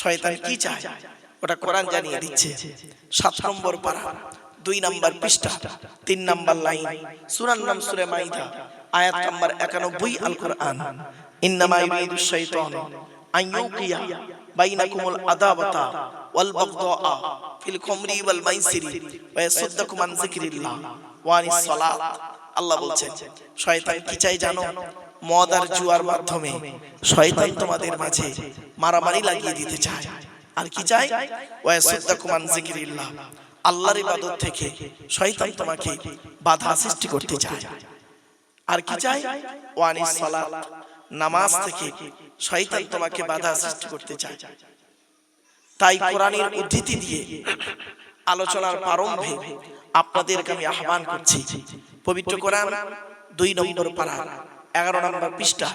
শয়তান কি চায়? ওটা কোরআন জানিয়ে দিচ্ছে। সাত নম্বর পারা, দুই নাম্বার পৃষ্ঠা, তিন নাম্বার লাইন সুরার নাম সুরে মাইদা, আয়াত নাম্বার একানব্বই আল কোরআন ইন্নামা ইউরিদু শাইতান আন বাইনাকুমুল ওয়াল বাগদাআ ফিল ওয়াল মাইসিরি ওয়া ইয়াসুদ্দাকুম আন যিকরিল্লাহ। ওয়া আনিস সালাত। আল্লাহ বলছেন, শয়তান কি চাই জানো? মদ আর জুয়ার মাধ্যমে শয়তান তোমাদের মাঝে মারামারি লাগিয়ে দিতে চায়। আর কি চায়? ওয়া ইয়াসুদ্দাকুম আন যিকরিল্লাহ। আল্লাহর ইবাদত থেকে শয়তান তোমাকে বাধা সৃষ্টি করতে চায়। আর কি চাই ওয়ানি সালাত। নামাজ থেকে শয়তান তোমাকে বাধা সৃষ্টি করতে চায়। তাই কোরআনের উদ্ধৃতি দিয়ে আলোচনার প্রারম্ভে আপনাদেরকে আমি আহ্বান করছি, পবিত্র কোরআন দুই নম্বর পারা। এগারো নম্বর পৃষ্ঠা,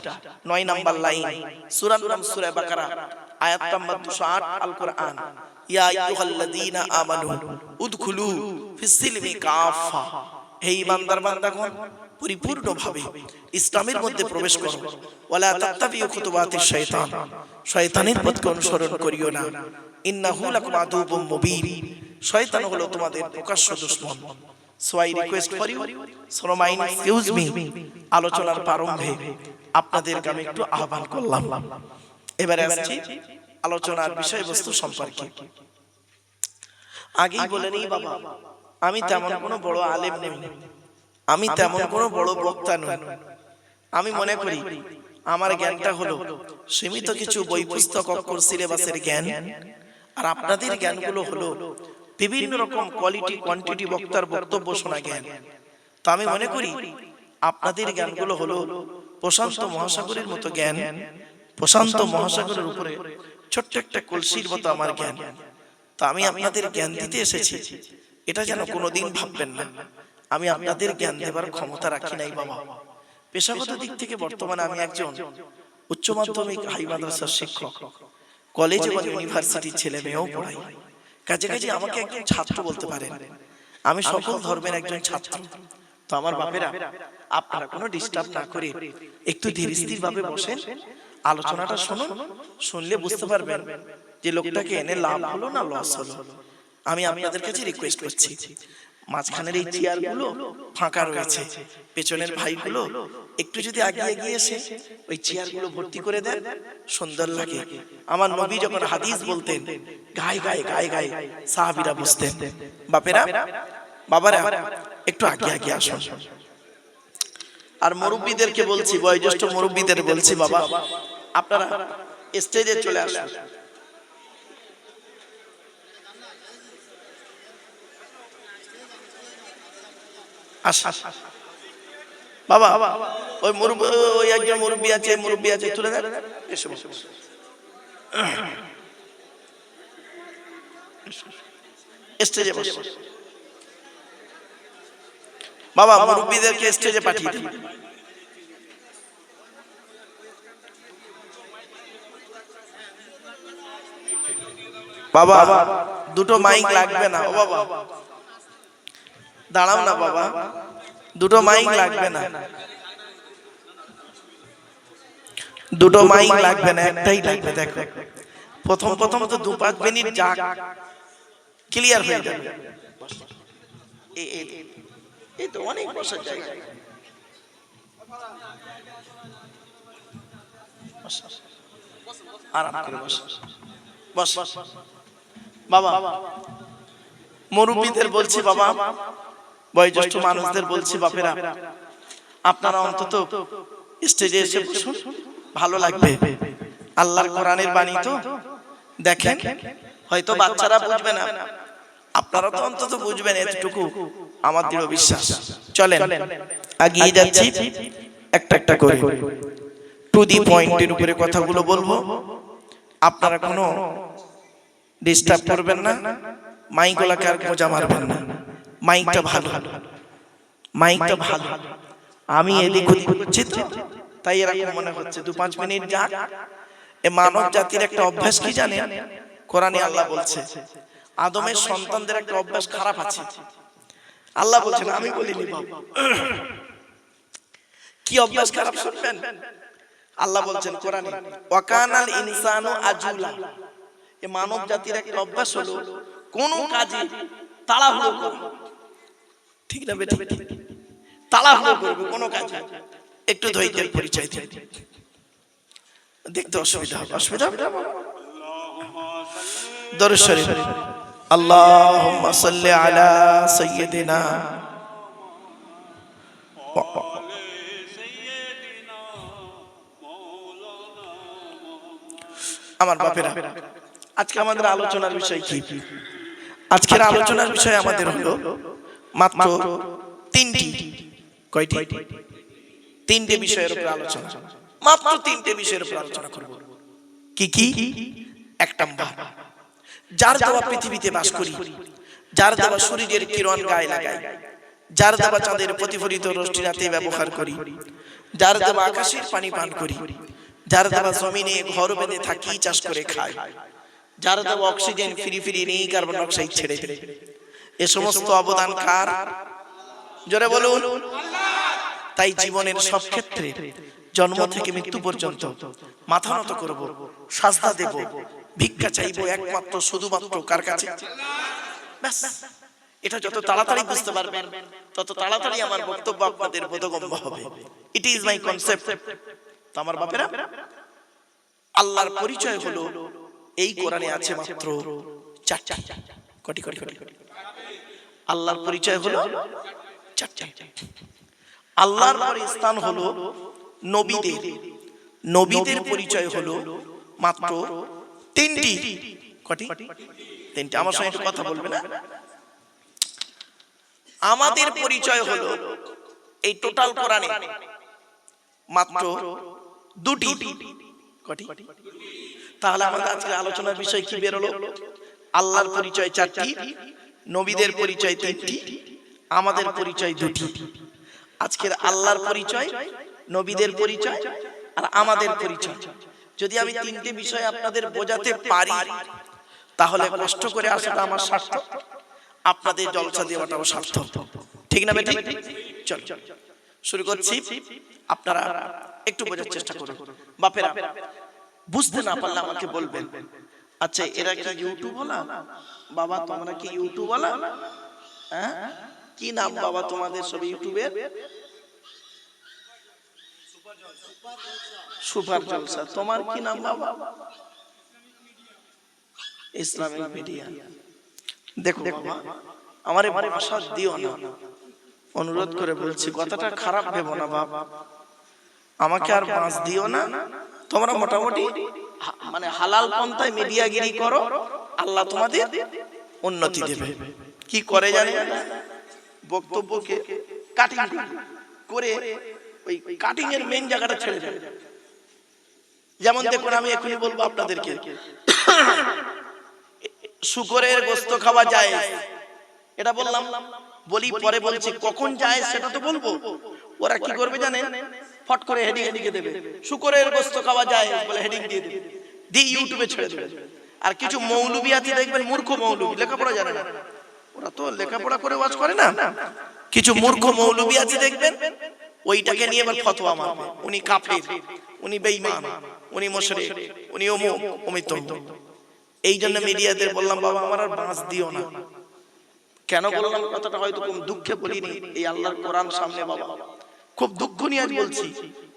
নয় নম্বর লাইন সুরান নাম সুরা বাকারা, আয়াত নম্বর দুশো আট আল কোরআন। ইয়া আমানু উদখুলু কাফা হে ইমানদার পরিপূর্ণভাবে ইসলামের মধ্যে প্রবেশ করো। ওয়ালা তাত্তাবিউ শাইতান। শয়তানের পথকে অনুসরণ করিও না। ইন্নাহু লাকুম আদুবুম মুবিন। শয়তান হলো তোমাদের প্রকাশ্য দুশমন। So I request for you so my excuse me আলোচনার প্রারম্ভে আপনাদেরকে আমি একটু আহ্বান করলাম। এবারে আসছি আলোচনার বিষয়বস্তু সম্পর্কে। আগেই বলে নেই বাবা, আমি তেমন কোনো বড় আলেম নেই। আমি তেমন কোনো বড় বক্তা নই। আমি মনে করি, আমার জ্ঞানটা হলো সীমিত কিছু বই পুস্তক অক্ষর, সিলেবাসের জ্ঞান। আর আপনাদের জ্ঞানগুলো হলো বিভিন্ন রকম কোয়ালিটি কোয়ান্টিটি বক্তার বক্তব্য শোনা জ্ঞান তো আমি মনে করি আপনাদের জ্ঞানগুলো হলো প্রশান্ত মহাসাগরের মতো জ্ঞান প্রশান্ত মহাসাগরের উপরে ছোট্ট একটা কলসির মতো আমার জ্ঞান। তো আমি আপনাদের জ্ঞান দিতে এসেছি। এটা যেন কোনোদিন ভাববেন না। আমি আপনাদের জ্ঞান দেবার ক্ষমতা রাখি নাই বাবা। পেশাগত দিক থেকে বর্তমানে আমি একজন উচ্চ মাধ্যমিক হাই মাদ্রাসার শিক্ষক। কলেজ এবং ইউনিভার্সিটির ছেলে মেয়েও পড়াই কাজে কাজে আমাকে একজন ছাত্র বলতে পারেন। আমি সকল ধর্মের একজন ছাত্র। তো আমার বাপেরা আপনারা কোনো ডিস্টার্ব না করে একটু ধীর স্থির ভাবে বসেন। আলোচনাটা শুনুন শুনলে বুঝতে পারবেন যে লোকটাকে এনে লাভ হলো না লস হলো। আমি আপনাদের কাছে রিকোয়েস্ট করছি। মাঝখানের এই চেয়ারগুলো ফাঁকা রয়েছে। পেছনের ভাইগুলো একটু যদি আগে এগিয়ে এসে ওই চেয়ারগুলো ভর্তি করে দেন। সুন্দর লাগে। আমার নবী যখন হাদিস বলতেন গায়ে গায়ে গায়ে গায়ে সাহাবিরা বুঝতেন। বাপেরা বাবারা একটু আগে আগে আসুন। আর মুরব্বীদেরকে বলছি বয়োজ্যেষ্ঠ মুরব্বীদের বলছি বাবা। আপনারা স্টেজে চলে আসুন। আসা। বাবা, ওই মুরব্বী, ওই একজন মুরব্বী আছে মুরব্বী আছে, তুলে দেন। স্টেজে বসো। বাবা, মুরব্বীদেরকে স্টেজে পাঠিয়ে দিন। বাবা, দুটো মাইক লাগবে না বাবা। দাঁড়াও না বাবা। দুটো মাইক লাগবে না। দুটো মাইক লাগবে না একটাই লাগবে দেখো। প্রথম প্রথম তো দু পাঁচ মিনিট যাক। ক্লিয়ার হয়ে যাবে। এই- তো অনেক বসার জায়গা। আরাম করে বস। বস। বাবা। মুরব্বীদের বলছি বাবা। বয়োজ্যেষ্ঠ মানুষদের বলছি বাপেরা আপনারা অন্তত স্টেজে এসে বসুন ভালো লাগবে। আল্লাহর কোরআনের বাণী তো দেখেন হয়তো বাচ্চারা বুঝবে না। আপনারা তো অন্তত বুঝবেন এতটুকু আমার দৃঢ় বিশ্বাস চলেন আগিয়ে যাচ্ছি। একটা একটা করে। টু দি পয়েন্টের উপরে কথাগুলো বলব। আপনারা কোনো ডিস্টার্ব করবেন না। মাইকগুলাকে আর মোজা মারবেন না। মাইকটা ভালো। মাইকটা ভালো। আমি এদিক ওদিক করছি তো। তাই এরকম মনে হচ্ছে। দু পাঁচ মিনিট যাক। এ মানব জাতির একটা অভ্যাস কি জানেন কোরআনে আল্লাহ বলছে। আদমের সন্তানদের একটা অভ্যাস খারাপ আছে। আল্লাহ বলছেন আমি বলিনি বাবা। কি অভ্যাস খারাপ শুনবেন? আল্লাহ বলছেন কোরআনে ওয়াকানাল ইনসানু আজুলা। এ মানব জাতির একটা অভ্যাস হলো কোন কাজে তাড়াহুড়ো। করা। ঠিক না বেঠিক? তাড়াহুড়ো করবে, কোনো কাজে একটু ধৈর্যের পরিচয় দিন। দেখতে অসুবিধা হবে অসুবিধা হবে? দরুদ শরীফ। আল্লাহুম্মা সাল্লি আলা সাইয়্যিদিনা। আমার বাপেরা, আজকে আমাদের আলোচনার বিষয় কি? আজকের আলোচনার বিষয় আমাদের হলো মাত্র তিনটি কয়টি? তিনটে বিষয়ের উপর আলোচনা। মাত্র তিনটে বিষয়ের উপর আলোচনা করব। কি কি? এক নাম্বার। যার দেওয়া পৃথিবীতে বাস করি যার দেওয়া শরীরের কিরণ গায়ে লাগাই যার দেওয়া চাঁদের প্রতিফলিত রশ্মি রাতে ব্যবহার করি যার দেওয়া আকাশের পানি পান করি যার দেওয়া জমিনে ঘর বেঁধে থাকি চাষ করে খাই যার দেওয়া অক্সিজেন ফিরি ফিরি নেই কার্বন ডাইঅক্সাইড ছেড়ে দেয়। এ সমস্ত অবদান কার? জোরে বলুন। তাই জীবনের সব ক্ষেত্রে জন্ম থেকে মৃত্যু পর্যন্ত মাথা নত করব, সাজদা দেব, ভিক্ষা চাইব একমাত্র, শুধুমাত্র কার কাছে? এটা যত তাড়াতাড়ি বুঝতে পারবেন, তত তাড়াতাড়ি আমার বক্তব্য আপনাদের বোধগম্য হবে। ইট ইজ মাই কনসেপ্ট তো আমার বাপেরা, আল্লাহর পরিচয় হলো এই কোরআনে আছে মাত্র চারটি। কোটি কোটি কোটি? আল্লাহর পরিচয় হলো আল্লাহর পরে স্থান হলো নবীদের। নবীদের। পরিচয় হলো মাত্র তিনটি। কটি? তিনটি। আমার সঙ্গে একটু কথা বলবে না? আমাদের পরিচয় হলো এই টোটাল কোরআনে মাত্র দুটি। কটি? তাহলে আমাদের আজকে আলোচনার বিষয় কি বেরোলো? আল্লাহর পরিচয় চারটি। নবীদের পরিচয় তিনটি আমাদের পরিচয় দুটি। আজকের আল্লাহর পরিচয় নবীদের পরিচয় আর আমাদের পরিচয়। যদি আমি তিনটে বিষয় আপনাদের বোঝাতে পারি তাহলে কষ্ট করে আসাটা আমার স্বার্থ আপনাদের জলসা দেওয়াটাও স্বার্থ ঠিক না বেটি? চল। শুরু করছি। আপনারা একটু বোঝার চেষ্টা করুন। বাপেরা বুঝতে না পারলে আমাকে বলবেন। আচ্ছা এরা কি ইউটিউব বলা বাবা তোমরা কি ইউটিউব বলা হ্যাঁ? কি নাম বাবা তোমাদের সব ইউটিউবের? সুপার জলসা। তোমার কি নাম বাবা? Islamic media. দেখো বাবা, আমার ভাষা দিও না। অনুরোধ করে বলছি, কথাটা খারাপ ভেবো না বাবা আমাকে আর বাঁচ দিও না। তোমরা মোটামুটি মানে হালাল পন্থায় মিডিয়াগিরি করো। আল্লাহ তোমাদের উন্নতি দেবে। কি করে জানে বক্তব্যকে কাটিং করে ওই কাটিং এর মেন জায়গাটা ছেড়ে দেবে যেমন দেখুন আমি এখনই বলব আপনাদেরকে। শুকরের গোস্ত খাওয়া যায়। এটা বললাম বলি পরে বলছি কখন যায় সেটা তো বলব। ওরা কি করবে জানেন? ফট করে হেডিং হেডিংয়ে দেবে। শুকরের গোস্ত খাওয়া যায় বলে হেডিং দিয়ে দেবে। দিয়ে ইউটিউবে ছেড়ে দেবে। আর কিছু মৌলবি আছে দেখবেন মূর্খ মৌলবি লেখাপড়া জানে না। ওরা তো লেখাপড়া করে ওয়াজ করে না? কিছু মূর্খ মৌলবি আছে দেখবেন? ওইটাকে নিয়ে এবার ফতোয়া মারবে। উনি কাফির উনি বেঈমান উনি মুশরিক উনি অমুক অমিত এই জন্য মিডিয়াদের বললাম বাবা আমার আর বাঁচ দিও না। কেন বললাম? কথাটা হয়তো খুব দুঃখে বলিনি এই আল্লাহর কোরআন সামনে বাবা। খুব দুঃখ নিয়ে আজ বলছি।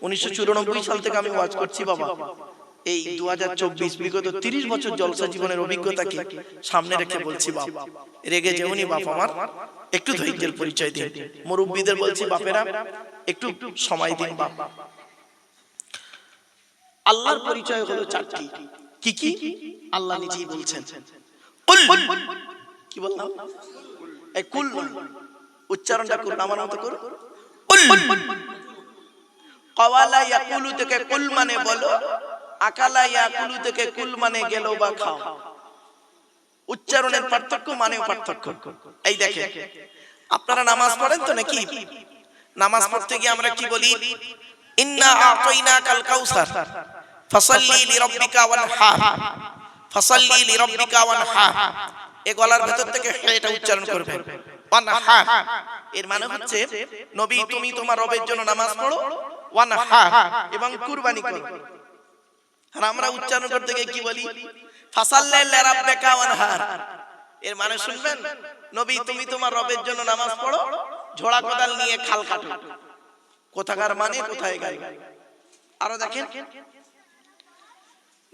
উনিশশো চুরানব্বই সাল থেকে আমি ওয়াজ করছি বাবা। এই দু হাজার চব্বিশ বিগত তিরিশ বছর জলসা জীবনের অভিজ্ঞতাকে সামনে রেখে বলছি বাপ। রেগে যেমনি বাপ আমার একটু ধৈর্যের পরিচয় দিন। মুরব্বীদের বলছি বাপেরা একটু সময় দিন বাপ। আল্লাহর পরিচয় হলো চারটি। কি কি? আল্লাহ নিজেই বলছেন। কি বললাম? এই কুল উচ্চারণটা করুন আমার মতো করুন। কওয়ালা ইয়াকুলু থেকে কুল মানে বলো। আকালা ইয়াকুলু থেকে কুল মানে গেল বা খাও। উচ্চারণের পার্থক্য মানেও পার্থক্য। এই দেখেন, আপনারা নামাজ পড়েন তো নাকি? নামাজ পড়তে গিয়ে আমরা কি বলি? ইন্না আতাইনা কাল কাউসার, ফাসাল্লি লিরাব্বিকা ওয়ানহার ফাসাল্লি লিরাব্বিকা ওয়ানহার এ গলার ভেতর থেকে এটা উচ্চারণ করবেন। ওয়ানহার এর মানে হচ্ছে, নবী তুমি তোমার রবের জন্য নামাজ পড়ো ওয়ানহার এবং কুরবানি করো। আর আমরা উচ্চারণ করতে গিয়ে কি বলি? এর মানে শুনবেন? নবী তুমি তোমার রবের জন্য নামাজ পড়ো ঝোড়া কোদাল নিয়ে খাল কাটো। কোথাকার মানে কোথায় গেল? আরও দেখেন।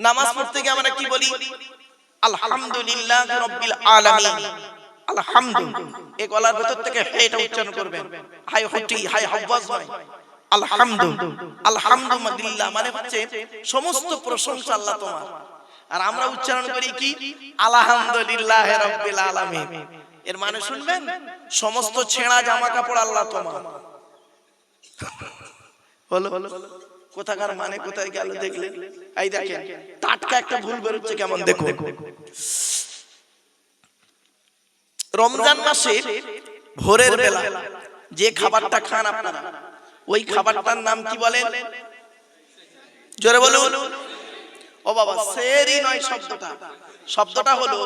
নামাজ পড়তে গিয়ে আমরা কি বলি? আলহামদুলিল্লাহ রব্বিল আলামিন। আলহামদু এই গলার ভেতর থেকে হে এটা উচ্চারণ করবেন। হাই হটি হাই হাওয়াজ নয়। আলহামদু আলহামদুলিল্লাহ মানে হচ্ছে সমস্ত প্রশংসা আল্লাহ তোমার। আর আমরা উচ্চারণ করি কি? আলহামদুলিল্লাহ রব্বিল আলামিন। এর মানে শুনবেন? সমস্ত ছেঁড়া জামা কাপড় আল্লাহ তোমার। হলো কোথাকার মানে কোথায় গেল দেখলেন? এই দেখেন, টাটকা একটা ভুল বেরোচ্ছে কেমন দেখো রমজান মাসে ভোরের বেলা যে খাবারটা খান আপনারা ওই খাবারটার নাম কি বলেন? জোরে বলুন। ও বাবা সেরি নয় শব্দটা। শব্দটা। হলো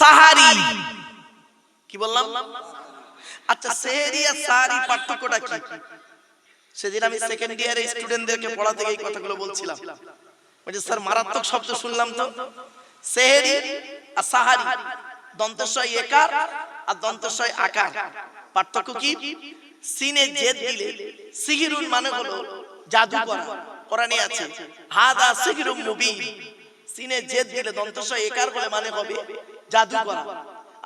সাহারি। কি বললাম? আচ্ছা সেরি আর সাহারি পার্থক্যটা কি? সেদিন আমি সেকেন্ড ইয়ারে স্টুডেন্টদেরকে পড়াতে গিয়ে এই কথাগুলো বলছিলাম। বলছি স্যার মারাত্মক শব্দ শুনলাম তো। সেহেরি। আর সাহারি। দন্তস্বয় একার আর দন্তস্বয় আকার। পার্থক্য কি? সিনে জেদ দিলে সিহিরুন মানে হলো জাদু করা কোরআনে আছে হাদা সিহিরুম মুবিন। সিনে জেদ দিলে দন্তস্বয় একার বলে মানে হবে জাদু করা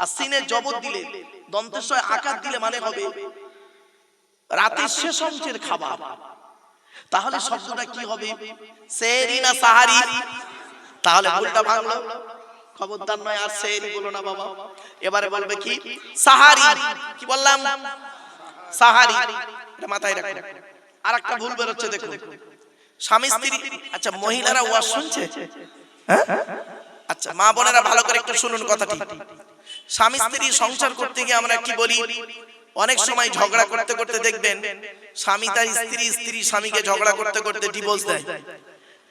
আর সিনে জবর দিলে দন্তস্বয় আকার দিলে মানে হবে রাতের শেষ অংশের খাবার। তাহলে শব্দটা কি হবে? সেহরি না সাহারি। তাহলে ভুলটা ভাঙলো। খবরদার নয় আর সেহরি বলো না বাবা। এবারে বলবে কি? সাহারি। কি বললাম? সাহারি এটা মাথায় রাখো আর একটা ভুল বেরোচ্ছে দেখো স্বামী, স্ত্রী আচ্ছা মহিলারা ওয়াজ শুনছে? হ্যাঁ? আচ্ছা মা বোনেরা ভালো করে একটু শুনুন কথাটি। স্বামী, স্ত্রী সংসার করতে গিয়ে আমরা কি বলি? অনেক সময় ঝগড়া করতে করতে দেখবেন, স্বামী তার স্ত্রী স্ত্রী স্বামীকে ঝগড়া করতে করতে ডিভোর্স দেয়।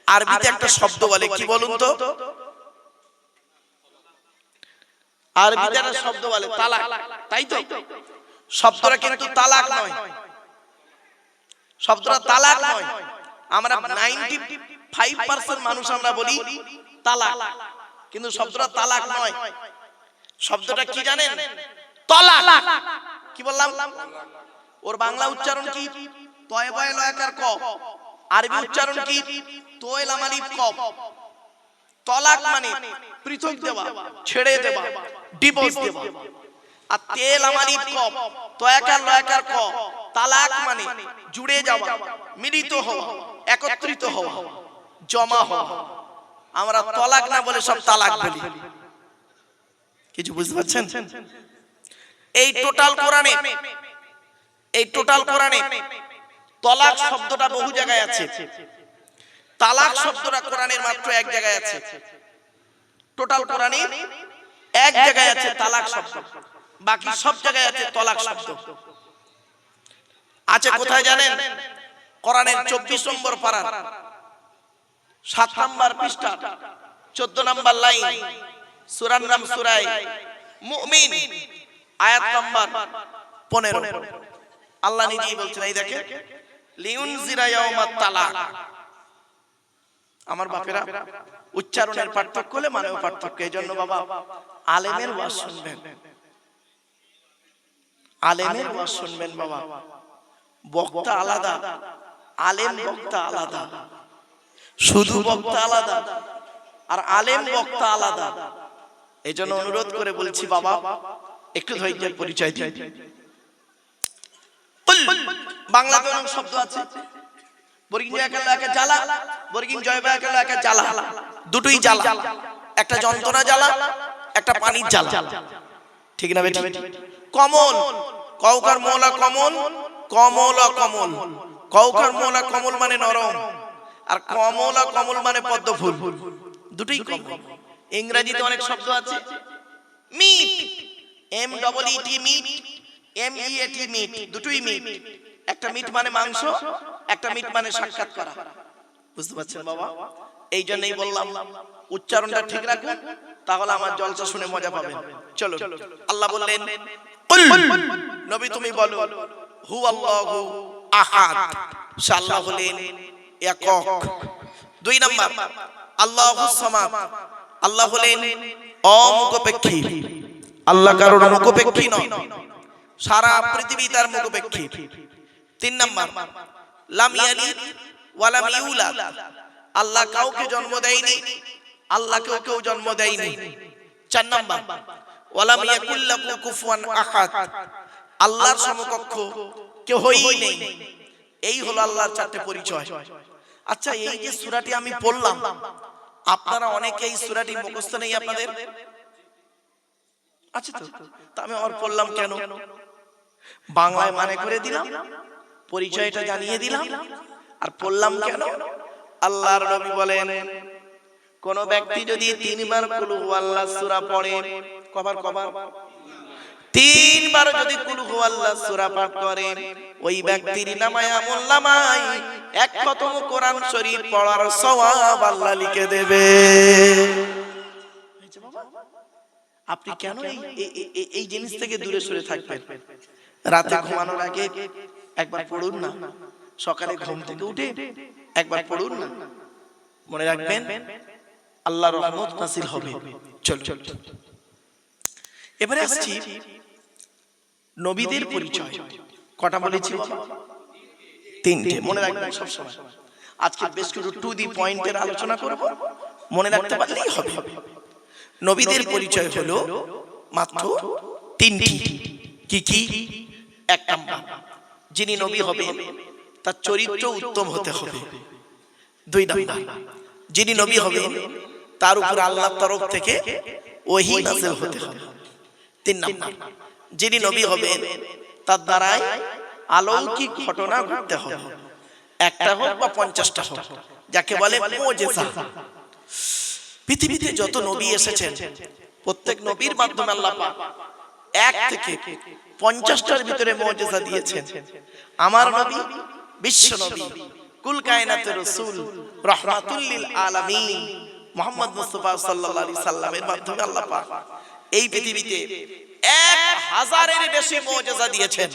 আরবিতে একটা শব্দ বলে, কি বলুন তো? আরবিতে একটা শব্দ বলে, তালাক। তাই তো? শব্দটা কিন্তু তালাক নয়। শব্দটা তালাক নয়। আমরা নাইনটি ফাইভ পার্সেন্ট মানুষ আমরা বলি তালাক। কিন্তু শব্দটা তালাক নয়। শব্দটা কি জানেন? তলাক। কি বললাম? ওর বাংলা উচ্চারণ কি? তয় বয় লয়াকার ক? আরবি উচ্চারণ কি? তোয়েল আমালি ক তলাক মানে পৃথক দেওয়া ছেড়ে দেওয়া ডিভোর্স দেওয়া। আর তেল আমালি ক তয়াকার লয়াকার ক তালাক মানে জুড়ে যাওয়া মিলিত হওয়া একত্রিত হওয়া জমা হওয়া। আমরা তলাক না বলে সব তালাক বলি। কিছু বুঝতে পারছেন? এই টোটাল কোরআনে এই টোটাল কোরআনে তলাক শব্দটা বহু জায়গায় আছে। তালাক শব্দটা কোরআনের মাত্র এক জায়গায় আছে। টোটাল কোরআনে এক জায়গায় আছে তালাক শব্দ। বাকি সব জায়গায় আছে তলাক শব্দ। আছে কোথায় জানেন? কোরআনের চব্বিশ নম্বর পাড়ার। সাত নম্বর পৃষ্ঠা। চোদ্দ নম্বর লাইন। সুরার নাম সুরাই মুমিন। আয়াত নাম্বার পনেরো। আল্লাহ নিজেই বলছেন এই দেখেন লিউন জিরায়াউমাত তালাক। আমার বাপেরা উচ্চারণের পার্থক্য হলে মানেও পার্থক্য এই জন্য বাবা আলেমের ওয়াজ শুনবেন। আলেমের ওয়াজ শুনবেন বাবা। বক্তা আলাদা। আলেম বক্তা আলাদা। শুধু বক্তা আলাদা। আর আলেম বক্তা আলাদা। এই জন্য অনুরোধ করে বলছি বাবা একটু ধৈর্যের পরিচয় দিন। বাংলাতে অনেক শব্দ আছে? বর্গিন জয়াকাল একা জ্বালা। বর্গিন জয়বাকাল একা জ্বালা। দুটোই জ্বালা। একটা যন্ত্রণা জ্বালা একটা পানির জ্বালা। ঠিক না বেটি কমল। কৌকার মোলা কমল। কমল কমল। কৌকার মোলা কমল মানে নরম। আর কমল কমল মানে পদ্ম ফুল দুটোই কমল ইংরেজিতে অনেক শব্দ আছে। Meet. M double E T meet. M E A T meet. দুটোই মিট। একটা মিট মানে মাংস। একটা মিট মানে সাক্ষাৎ করা। বুঝতে পারছেন বাবা? এই জন্যই বললাম উচ্চারণটা ঠিক রাখুন তাহলে আমার জলসা শুনে মজা পাবেন। চলো আল্লাহ বললেন নবী তুমি বলো হু আল্লাহু আহাদ। আল্লাহ হলেন একক। দুই নাম্বার আল্লাহু সামাদ। আল্লাহ হলেন অমুখপেক্ষী। আল্লাহ কারোর মুখপেক্ষী নয়। সারা পৃথিবী তার মুখপেক্ষী। তিন নাম্বার লাম ইয়ালিদ ইউলাদ। আল্লাহ কাউকে জন্ম দেয়নি। আল্লাহ কেউ কেউ জন্ম দেয়নি। চার নাম্বার, ওয়ালাম ইয়াকুল্লাহু কুফুয়ান আহাদ। আল্লাহর সমকক্ষ কেউ হই নেই। এই হলো আল্লাহর চারটে পরিচয়। আচ্ছা এই যে সূরাটি আমি পড়লাম, আপনারা অনেকে এই সূরাটি মুখস্থ নেই আপনাদের? আচ্ছা তা আমি আর পড়লাম কেন? বাংলায় মানে করে দিলাম, পরিচয়টা জানিয়ে দিলাম, আর পড়লাম কেন? আল্লাহর নবী বলেন কোন ব্যক্তি যদি তিনবার কুলু আল্লাহ সূরা পড়ে কবার কবার তিনবার যদি কুলু আল্লাহ সূরা পাঠ করে ওই ব্যক্তির নামায় আমল নামায় এক খতম কোরআন শরীফ পড়ার সওয়াব আল্লাহ লিখে দেবে। আপনি কেন এই- এই জিনিস থেকে দূরে সরে থাকবেন। রাতে ঘুমানোর আগে একবার পড়ুন না। সকালে ঘুম থেকে উঠে একবার পড়ুন। না মনে রাখবেন আল্লাহ রহমত নাসিল হবে। চল চল এবারে আসছি নবীদের পরিচয়। কটা বলেছি? তিনটে। মনে রাখবেন সবসময়। আজকে বেশ কিছু টু দি পয়েন্টের আলোচনা করব। মনে রাখতে পারলেই হবে। নবীদের পরিচয় হলো মাত্র তিনটি। কি কি? এক নাম্বার। যিনি নবী হবে তার চরিত্র উত্তম হতে হবে। দুই নাম্বার যিনি নবী হবে তার উপর আল্লাহর তরফ থেকে ওহি নাযিল হতে হবে। তিন নাম্বার যিনি নবী হবে তার দ্বারাই অলৌকিক ঘটনা ঘটতে হবে। একটা হোক বা পঞ্চাশটা হোক যাকে বলে মুজিজা। পৃথিবীতে যত নবী এসেছেন প্রত্যেক নবীর মাধ্যমে আল্লাহ পাক এক থেকে পঞ্চাশটার ভিতরে মজেজা দিয়েছেন। আমার নবী বিশ্ব নবী কুল কায়নাতের রসুল রহমাতুল্লিল আলামিন মোহাম্মদ মুস্তফা সাল্লাল্লাহু আলাইহি সাল্লামের মাধ্যমে আল্লাহ পাক এই পৃথিবীতে এক হাজারের বেশি মুজিজা দিয়েছেন।